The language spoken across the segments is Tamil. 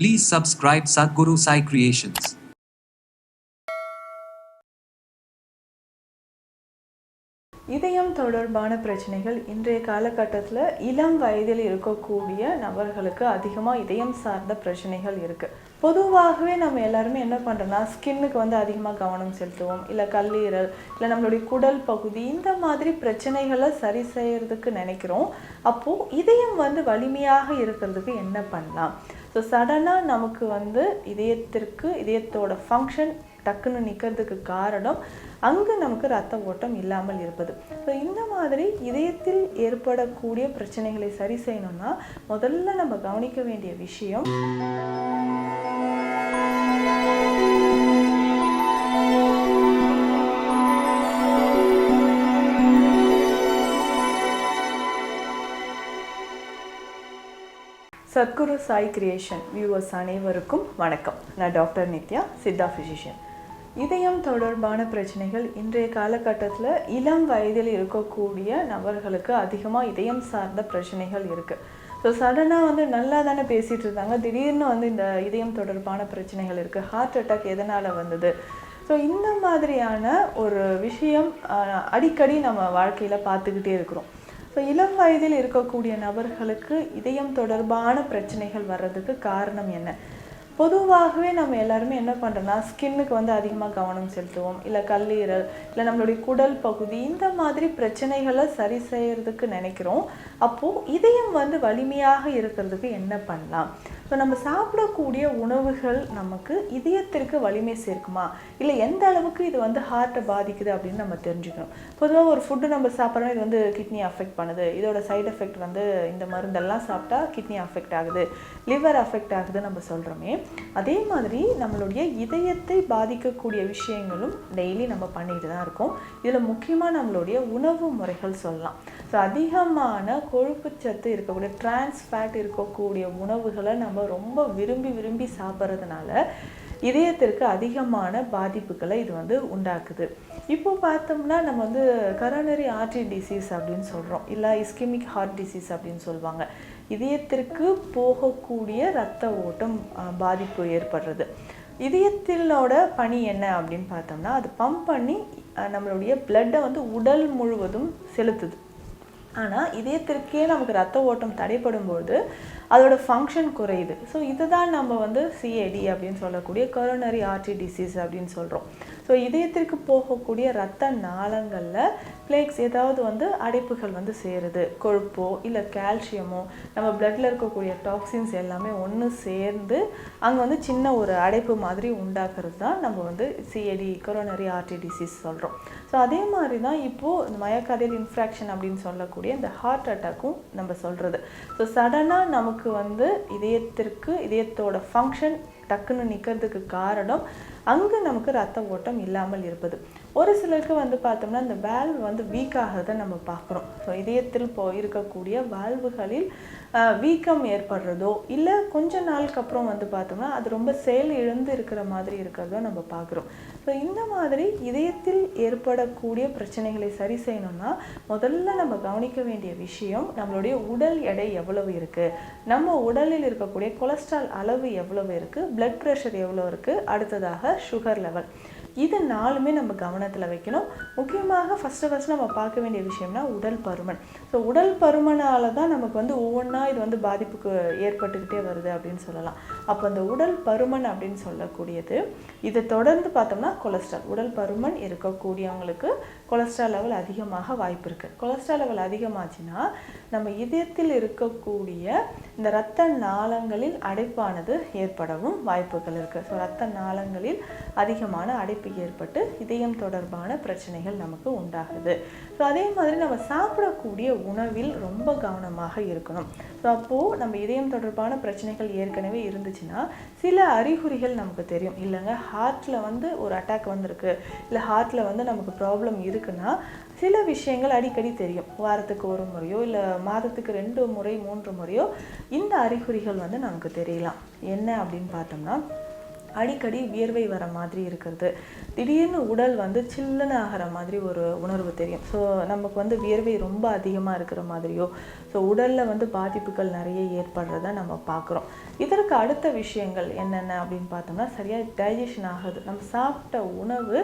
Please subscribe Sadhguru Sai Creations. இதயம் தொடர்பான பிரச்சனைகள் இன்றைய காலகட்டத்தில் இளம் வயதில் இருக்கக்கூடிய நபர்களுக்கு அதிகமாக இதயம் சார்ந்த பிரச்சனைகள் இருக்குது பொதுவாகவே நம்ம எல்லாருமே என்ன பண்ணுறோன்னா ஸ்கின்னுக்கு வந்து அதிகமாக கவனம் செலுத்துவோம். இல்லை கல்லீரல் இல்லை நம்மளுடைய குடல் பகுதி இந்த மாதிரி பிரச்சனைகளை சரி செய்கிறதுக்கு நினைக்கிறோம். அப்போது இதயம் வந்து வலிமையாக இருக்கிறதுக்கு என்ன பண்ணலாம்? ஸோ சடனாக நமக்கு வந்து இதயத்திற்கு இதயத்தோட ஃபங்க்ஷன் டக்குன்னு நிற்கிறதுக்கு காரணம் அங்கு நமக்கு ரத்த ஓட்டம் இல்லாமல் இருப்பது. ஸோ இந்த மாதிரி இதயத்தில் ஏற்படக்கூடிய பிரச்சனைகளை சரி செய்யணும்னா முதல்ல நம்ம கவனிக்க வேண்டிய விஷயம் சத்குரு சாய் கிரியேஷன் வியூவர்ஸ் அனைவருக்கும் வணக்கம். நான் டாக்டர் நித்யா சித்தா ஃபிசிஷியன் இதயம் தொடர்பான பிரச்சனைகள் இன்றைய காலகட்டத்தில் இளம் வயதில் இருக்கக்கூடிய நபர்களுக்கு அதிகமாக இதயம் சார்ந்த பிரச்சனைகள் இருக்குது ஸோ சடனாக வந்து நல்லா தானே பேசிகிட்டு இருந்தாங்க. திடீர்னு வந்து இந்த இதயம் தொடர்பான பிரச்சனைகள் இருக்குது ஹார்ட் அட்டாக் எதனால் வந்தது? ஸோ இந்த மாதிரியான ஒரு விஷயம் அடிக்கடி நம்ம வாழ்க்கையில் பார்த்துக்கிட்டே இருக்கிறோம். ஸோ இளம் வயதில் இருக்கக்கூடிய நபர்களுக்கு இதயம் தொடர்பான பிரச்சனைகள் வர்றதுக்கு காரணம் என்ன? பொதுவாகவே நம்ம எல்லாருமே என்ன பண்ணுறோம்னா ஸ்கின்னுக்கு வந்து அதிகமாக கவனம் செலுத்துவோம். இல்லை கல்லீரல் இல்லை நம்மளுடைய குடல் பகுதி இந்த மாதிரி பிரச்சனைகளை சரி செய்யறதுக்கு நினைக்கிறோம். அப்போது இதயம் வந்து வலிமையாக இருக்கிறதுக்கு என்ன பண்ணலாம்? ஸோ நம்ம சாப்பிடக்கூடிய உணவுகள் நமக்கு இதயத்திற்கு வலிமை சேர்க்குமா? இல்லை எந்த அளவுக்கு இது வந்து ஹார்ட்டை பாதிக்குது அப்படின்னு நம்ம தெரிஞ்சுக்கணும். பொதுவாக ஒரு ஃபுட்டு நம்ம சாப்பிட்றோம் இது வந்து கிட்னி அஃபெக்ட் பண்ணுது. இதோட சைடு எஃபெக்ட் வந்து இந்த மருந்தெல்லாம் சாப்பிட்டா கிட்னி அஃபெக்ட் ஆகுது. லிவர் அஃபெக்ட் ஆகுது நம்ம சொல்கிறோமே அதே மாதிரி நம்மளுடைய இதயத்தை பாதிக்கக்கூடிய விஷயங்களும் டெய்லி நம்ம பண்ணிட்டு தான் இருக்கோம். இதில் முக்கியமாக நம்மளுடைய உணவு முறைகள் சொல்லலாம். ஸோ அதிகமான கொழுப்புச்சத்து இருக்கக்கூடிய trans இருக்கக்கூடிய உணவுகளை நம்ம ரொம்ப விரும்பி விரும்பி சாப்பிட்றதுனால இதயத்திற்கு அதிகமான பாதிப்புகளை இது வந்து உண்டாக்குது. இப்போ பார்த்தோம்னா நம்ம வந்து கரோனரி ஆர்டரி டிசீஸ் அப்படின்னு சொல்கிறோம் இல்லை இஸ்கிமிக் ஹார்ட் டிசீஸ் அப்படின்னு சொல்லுவாங்க. இதயத்திற்கு போகக்கூடிய ரத்த ஓட்டம் பாதிப்பு ஏற்படுறது. இதயத்தினோட பணி என்ன அப்படின்னு பார்த்தோம்னா அது பம்ப் பண்ணி நம்மளுடைய பிளட்டை வந்து உடல் முழுவதும் செலுத்துது. ஆனால் இதயத்திற்கே நமக்கு ரத்த ஓட்டம் தடைப்படும்போது அதோட ஃபங்க்ஷன் குறையுது. ஸோ இதுதான் நம்ம வந்து சிஏடி அப்படின்னு சொல்லக்கூடிய கரோனரி ஆர்டி டிசீஸ் அப்படின்னு சொல்கிறோம் ஸோ இதயத்திற்கு போகக்கூடிய ரத்த நாளங்களில் பிளேக்ஸ் ஏதாவது வந்து அடைப்புகள் வந்து சேருது. கொழுப்போ இல்லை கால்சியமோ நம்ம பிளட்டில் இருக்கக்கூடிய டாக்ஸின்ஸ் எல்லாமே ஒன்று சேர்ந்து அங்கே வந்து சின்ன ஒரு அடைப்பு மாதிரி உண்டாக்குறது தான் நம்ம வந்து சிஏடி கொரோனரி ஆர்டி டிசீஸ் சொல்கிறோம் ஸோ அதே மாதிரி தான் இப்போது இந்த மயக்காதியல் இன்ஃப்ராக்ஷன் அப்படின்னு சொல்லக்கூடிய இந்த ஹார்ட் அட்டாக்கும் நம்ம சொல்கிறது ஸோ சடனாக நமக்கு வந்து இதயத்திற்கு இதயத்தோட ஃபங்க்ஷன் டக்குன்னு நிற்கிறதுக்கு காரணம் அங்கு நமக்கு ரத்த ஓட்டம் இல்லாமல் இருப்பது. ஒரு சிலருக்கு வந்து பார்த்தோம்னா இந்த வேல்வ் வந்து வீக் ஆகிறத நம்ம பார்க்குறோம். ஸோ இதயத்தில் போ இருக்கக்கூடிய வால்வுகளில் வீக்கம் ஏற்படுறதோ இல்லை கொஞ்ச நாளுக்கு அப்புறம் வந்து பார்த்தோம்னா அது ரொம்ப செயல் இழந்து இருக்கிற மாதிரி இருக்கிறதோ நம்ம பார்க்குறோம். ஸோ இந்த மாதிரி இதயத்தில் ஏற்படக்கூடிய பிரச்சனைகளை சரி செய்யணும்னா முதல்ல நம்ம கவனிக்க வேண்டிய விஷயம் நம்மளுடைய உடல் எடை எவ்வளவு இருக்குது நம்ம உடலில் இருக்கக்கூடிய கொலஸ்ட்ரால் அளவு எவ்வளவு இருக்குது பிளட் ப்ரெஷர் எவ்வளோ இருக்குது அடுத்ததாக சுகர் லெவல் இது நாலுமே நம்ம கவனத்தில் வைக்கணும். முக்கியமாக ஃபஸ்ட்டு ஃபஸ்ட் நம்ம பார்க்க வேண்டிய விஷயம்னா உடல் பருமன். ஸோ உடல் பருமனால் தான் நமக்கு வந்து ஒவ்வொன்றா இது வந்து பாதிப்புக்கு ஏற்பட்டுக்கிட்டே வருது அப்படின்னு சொல்லலாம். அப்போ அந்த உடல் பருமன் அப்படின்னு சொல்லக்கூடியது இதை தொடர்ந்து பார்த்தோம்னா கொலஸ்ட்ரால் உடல் பருமன் இருக்கக்கூடியவங்களுக்கு கொலஸ்ட்ரால் லெவல் அதிகமாக வாய்ப்பு இருக்குது கொலஸ்ட்ரால் லெவல் அதிகமாச்சுன்னா நம்ம இதயத்தில் இருக்கக்கூடிய இந்த இரத்த நாளங்களில் அடைப்பானது ஏற்படவும் வாய்ப்புகள் இருக்குது ஸோ இரத்த நாளங்களில் அதிகமான அடைப்பு ஏற்பட்டு இதயம் தொடர்பான பிரச்சனைகள் நமக்கு உண்டாகுது. ஸோ அதே மாதிரி நம்ம சாப்பிடக்கூடிய உணவில் ரொம்ப கவனமாக இருக்கணும். ஸோ அப்போது நம்ம இதயம் தொடர்பான பிரச்சனைகள் ஏற்கனவே இருந்துச்சுன்னா சில அறிகுறிகள் நமக்கு தெரியும். இல்லைங்க ஹார்ட்டில் வந்து ஒரு அட்டாக் வந்திருக்கு. இல்லை ஹார்ட்டில் வந்து நமக்கு ப்ராப்ளம் இருக்குன்னா சில விஷயங்கள் அடிக்கடி தெரியும். வாரத்துக்கு ஒரு முறையோ இல்லை மாதத்துக்கு ரெண்டு முறை மூன்று முறையோ இந்த அறிகுறிகள் வந்து நமக்கு தெரியலாம். என்ன அப்படின்னு பார்த்தோம்னா அடிக்கடி வியர்வை வர மாதிரி இருக்கிறது திடீர்னு உடல் வந்து சில்லுன்னு ஆகிற மாதிரி ஒரு உணர்வு தெரியும். ஸோ நமக்கு வந்து வியர்வை ரொம்ப அதிகமாக இருக்கிற மாதிரியோ ஸோ உடலில் வந்து பாதிப்புகள் நிறைய ஏற்படுறத நம்ம பார்க்குறோம். இதற்கு அடுத்த விஷயங்கள் என்னென்ன அப்படின்னு பார்த்தோம்னா சரியாக டைஜஷன் ஆகுது. நம்ம சாப்பிட்ட உணவு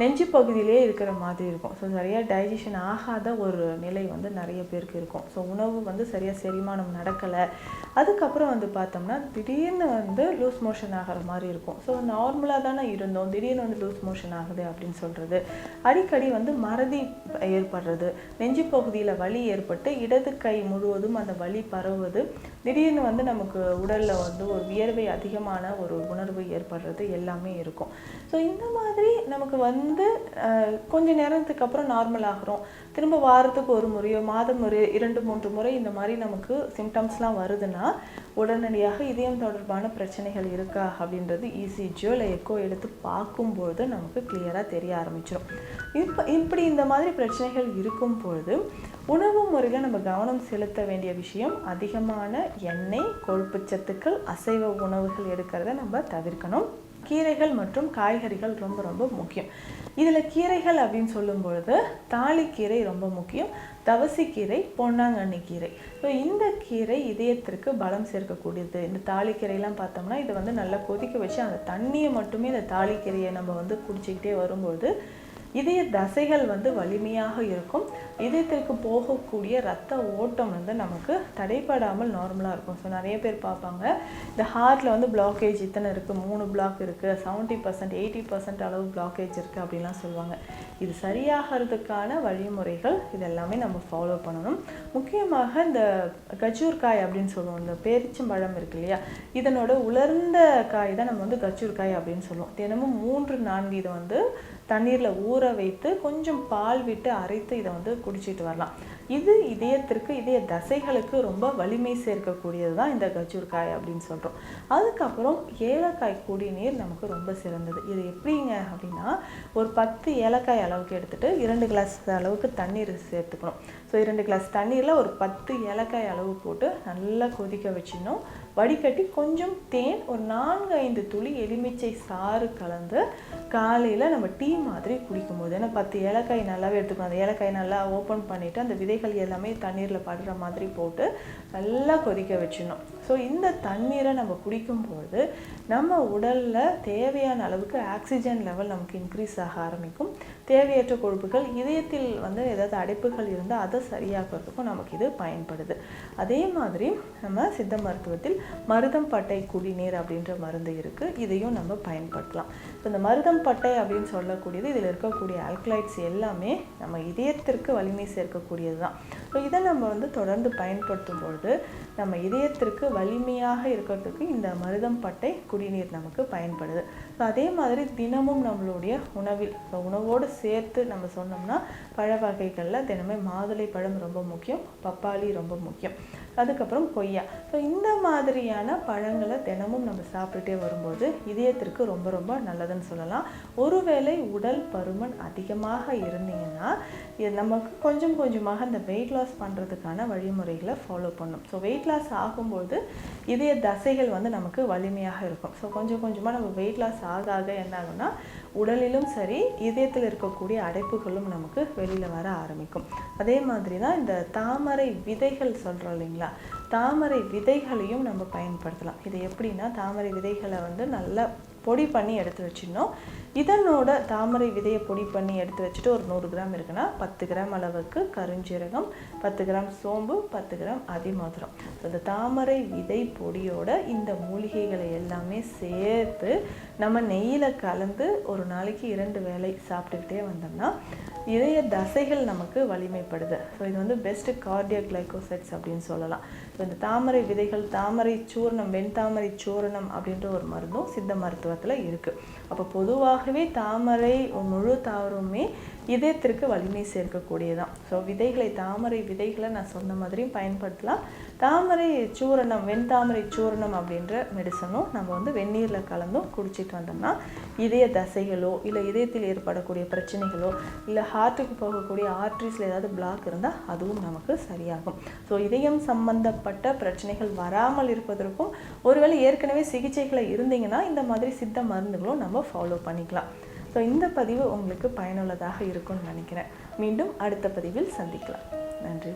நெஞ்சு பகுதியிலே இருக்கிற மாதிரி இருக்கும். ஸோ சரியாக டைஜஷன் ஆகாத ஒரு நிலை வந்து நிறைய பேருக்கு இருக்கும். ஸோ உணவு வந்து சரியாக செரிமானம் நடக்கலை. அதுக்கப்புறம் வந்து பார்த்தோம்னா திடீர்னு வந்து லூஸ் மோஷன் ஆகிற மாதிரி இருக்கும். ஸோ நார்மலாக தானே இருந்தோம். திடீர்னு வந்து லூஸ் மோஷன் ஆகுது அப்படின்னு சொல்கிறது அடிக்கடி வந்து மறதி ஏற்படுறது. நெஞ்சு பகுதியில் வலி ஏற்பட்டு இடது கை முழுவதும் அந்த வலி பரவுவது திடீர்னு வந்து நமக்கு உடலில் வந்து ஒரு வியர்வை அதிகமான ஒரு உணர்வு ஏற்படுறது எல்லாமே இருக்கும். ஸோ இந்த மாதிரி நமக்கு வந்து கொஞ்ச நேரத்துக்கு அப்புறம் நார்மல் ஆகிறோம். திரும்ப வாரத்துக்கு ஒரு முறையோ மாதம் ஒரு இரண்டு மூன்று முறை இந்த மாதிரி நமக்கு சிம்டம்ஸ்லாம் வருதுன்னா உடனடியாக இதயம் தொடர்பான பிரச்சனைகள் இருக்கா அப்படின்றது இசிஜியோ இல்லை எக்கோ எடுத்து பார்க்கும்பொழுது நமக்கு கிளியராக தெரிய ஆரம்பிச்சிடும் இப்போ இப்படி இந்த மாதிரி பிரச்சனைகள் இருக்கும் பொழுது உணவு முறையில் நம்ம கவனம் செலுத்த வேண்டிய விஷயம் அதிகமான எண்ணெய் கொழுப்பு சத்துக்கள் அசைவ உணவுகள் எடுக்கிறத நம்ம தவிர்க்கணும். கீரைகள் மற்றும் காய்கறிகள் ரொம்ப ரொம்ப முக்கியம். இதில் கீரைகள் அப்படின்னு சொல்லும் பொழுது தாலிக்கீரை ரொம்ப முக்கியம். தவசிக்கீரை பொன்னாங்கண்ணி கீரை. ஸோ இந்த கீரை இதயத்திற்கு பலம் சேர்க்கக்கூடியது. இந்த தாலிக்கீரைலாம் பார்த்தோம்னா இதை வந்து நல்லா கொதிக்க வச்சு அந்த தண்ணியை மட்டுமே இந்த தாலிக்கீரையை நம்ம வந்து குடிச்சிக்கிட்டே வரும்பொழுது இதய தசைகள் வந்து வலிமையாக இருக்கும். இதயத்திற்கு போகக்கூடிய ரத்த ஓட்டம் வந்து நமக்கு தடைப்படாமல் நார்மலாக இருக்கும். ஸோ நிறைய பேர் பார்ப்பாங்க. இந்த ஹார்ட்டில் வந்து பிளாக்கேஜ் இத்தனை இருக்குது மூணு பிளாக் இருக்குது செவன்ட்டி பர்சன்ட் எயிட்டி பர்சன்ட் அளவு பிளாக்கேஜ் இருக்குது அப்படிலாம் சொல்லுவாங்க. இது சரியாகிறதுக்கான வழிமுறைகள் இது எல்லாமே நம்ம ஃபாலோ பண்ணணும். முக்கியமாக இந்த கஜூர்காய் அப்படின்னு சொல்லுவோம். இந்த பேரிச்சம்பழம் இருக்கு இல்லையா? இதனோட உலர்ந்த காய் தான் நம்ம வந்து கச்சூர்காய் அப்படின்னு சொல்லுவோம். தினமும் மூன்று நான்கு இதை வந்து தண்ணீரில் ஊற வைத்து கொஞ்சம் பால் விட்டு அரைத்து இதை வந்து குடிச்சிட்டு வரலாம். இது இதயத்திற்கு இதய தசைகளுக்கு ரொம்ப வலிமை சேர்க்கக்கூடியது தான் இந்த கஜூர்காய் அப்படின்னு சொல்கிறோம் அதுக்கப்புறம் ஏலக்காய் குடிநீர் நமக்கு ரொம்ப சிறந்தது. இது எப்படிங்க அப்படின்னா ஒரு பத்து ஏலக்காய் அளவுக்கு எடுத்துகிட்டு இரண்டு கிளாஸ் அளவுக்கு தண்ணீர் சேர்த்துக்கணும். ஸோ இரண்டு கிளாஸ் தண்ணீரில் ஒரு பத்து ஏலக்காய் அளவு போட்டு நல்லா கொதிக்க வச்சிடணும். வடிகட்டி கொஞ்சம் தேன் ஒரு நான்கு ஐந்து துளி எலுமிச்சை சாறு கலந்து காலையில் நம்ம டீ மாதிரி குடிக்கும்போது ஏன்னா பத்து ஏலக்காய் நல்லாவே எடுத்துக்கணும். அந்த ஏலக்காய் நல்லா ஓப்பன் பண்ணிவிட்டு அந்த விதைகள் எல்லாமே தண்ணீரில் படுற மாதிரி போட்டு நல்லா கொதிக்க வச்சிடணும். ஸோ இந்த தண்ணீரை நம்ம குடிக்கும்போது நம்ம உடலில் தேவையான அளவுக்கு ஆக்சிஜன் லெவல் நமக்கு இன்க்ரீஸ் ஆக ஆரம்பிக்கும். தேவையற்ற கொழுப்புகள் இதயத்தில் வந்து ஏதாவது அடைப்புகள் இருந்தால் அதை சரியாக்குறதுக்கும் நமக்கு இது பயன்படுது. அதே மாதிரி நம்ம சித்த மருத்துவத்தில் மருதம் பட்டை குடிநீர் அப்படின்ற மருந்து இருக்குது இதையும் நம்ம பயன்படுத்தலாம். இப்போ இந்த மருதம் பட்டை அப்படின்னு சொல்லக்கூடியது இதில் இருக்கக்கூடிய ஆல்கலைட்ஸ் எல்லாமே நம்ம இதயத்திற்கு வலிமை சேர்க்கக்கூடியது தான். ஸோ இதை நம்ம வந்து தொடர்ந்து பயன்படுத்தும் பொழுது நம்ம இதயத்திற்கு வலிமையாக இருக்கிறதுக்கு இந்த மருதம் பட்டை குடிநீர் நமக்கு பயன்படுது. ஸோ அதே மாதிரி தினமும் நம்மளுடைய உணவில் ஸோ உணவோடு சேர்த்து நம்ம சொன்னோம்னா பழ வகைகளில் தினமே மாதுளை பழம் ரொம்ப முக்கியம் பப்பாளி ரொம்ப முக்கியம். அதுக்கப்புறம் கொய்யா. ஸோ இந்த மாதிரியான பழங்களை தினமும் நம்ம சாப்பிட்டுட்டே வரும்போது இதயத்திற்கு ரொம்ப ரொம்ப நல்லது. இருக்குதுன்னு சொல்லலாம். ஒருவேளை உடல் பருமன் அதிகமாக இருந்தீங்கன்னா நமக்கு கொஞ்சம் கொஞ்சமாக இந்த வெயிட் லாஸ் பண்ணுறதுக்கான வழிமுறைகளை ஃபாலோ பண்ணும். ஸோ வெயிட் லாஸ் ஆகும்போது இதய தசைகள் வந்து நமக்கு வலிமையாக இருக்கும். ஸோ கொஞ்சம் கொஞ்சமாக நம்ம வெயிட் லாஸ் ஆக ஆக என்ன ஆகும்னா உடலிலும் சரி இதயத்தில் இருக்கக்கூடிய அடைப்புகளும் நமக்கு வெளியில் வர ஆரம்பிக்கும். அதே மாதிரி தான் இந்த தாமரை விதைகள் சொல்கிறோம் இல்லைங்களா? தாமரை விதைகளையும் நம்ம பயன்படுத்தலாம். இது எப்படின்னா தாமரை விதைகளை வந்து நல்லா பொடி பண்ணி எடுத்து வச்சிடணும். இதனோட தாமரை விதையை பொடி பண்ணி எடுத்து வச்சுட்டு ஒரு நூறு கிராம் இருக்குன்னா பத்து கிராம் அளவுக்கு கருஞ்சீரகம் பத்து கிராம் சோம்பு பத்து கிராம் அதிமதுரம் ஸோ இந்த தாமரை விதை பொடியோட இந்த மூலிகைகளை எல்லாமே சேர்த்து நம்ம நெய்யில் கலந்து ஒரு நாளைக்கு இரண்டு வேலை சாப்பிட்டுக்கிட்டே வந்தோம்னா இதய தசைகள் நமக்கு வலிமைப்படுது. ஸோ இது வந்து பெஸ்ட் கார்டியோ கிளைகோசைட்ஸ் அப்படின்னு சொல்லலாம். ஸோ இந்த தாமரை விதைகள் தாமரை சூர்ணம் வெண்தாமரை சூரணம் அப்படின்ற ஒரு மருந்தும் சித்த மருத்துவத்தில் இருக்குது அப்போ பொதுவாகவே தாமரை முழு தாவரமுமே இதயத்திற்கு வலிமை சேர்க்கக்கூடியதான் ஸோ விதைகளை தாமரை விதைகளை நான் சொன்ன மாதிரியும் பயன்படுத்தலாம். தாமரை சூரணம் வெண்தாமரை சூரணம் அப்படின்ற மெடிசனும் நம்ம வந்து வெந்நீரில் கலந்தும் குடிச்சிட்டு வந்தோம்னா இதய தசைகளோ இல்லை இதயத்தில் ஏற்படக்கூடிய பிரச்சனைகளோ இல்லை ஹார்ட்டுக்கு போகக்கூடிய ஆர்ட்ரிஸில் ஏதாவது பிளாக் இருந்தால் அதுவும் நமக்கு சரியாகும். ஸோ இதயம் சம்பந்தப்பட்ட பிரச்சனைகள் வராமல் இருப்பதற்கும் ஒருவேளை ஏற்கனவே சிகிச்சைகளை இருந்தீங்கன்னா இந்த மாதிரி சித்த மருந்துகளும் நம்ம நம்ம ஃபாலோ பண்ணிக்கலாம். ஸோ இந்த பதிவு உங்களுக்கு பயனுள்ளதாக இருக்கும்னு நினைக்கிறேன். மீண்டும் அடுத்த பதிவில் சந்திக்கலாம். நன்றி.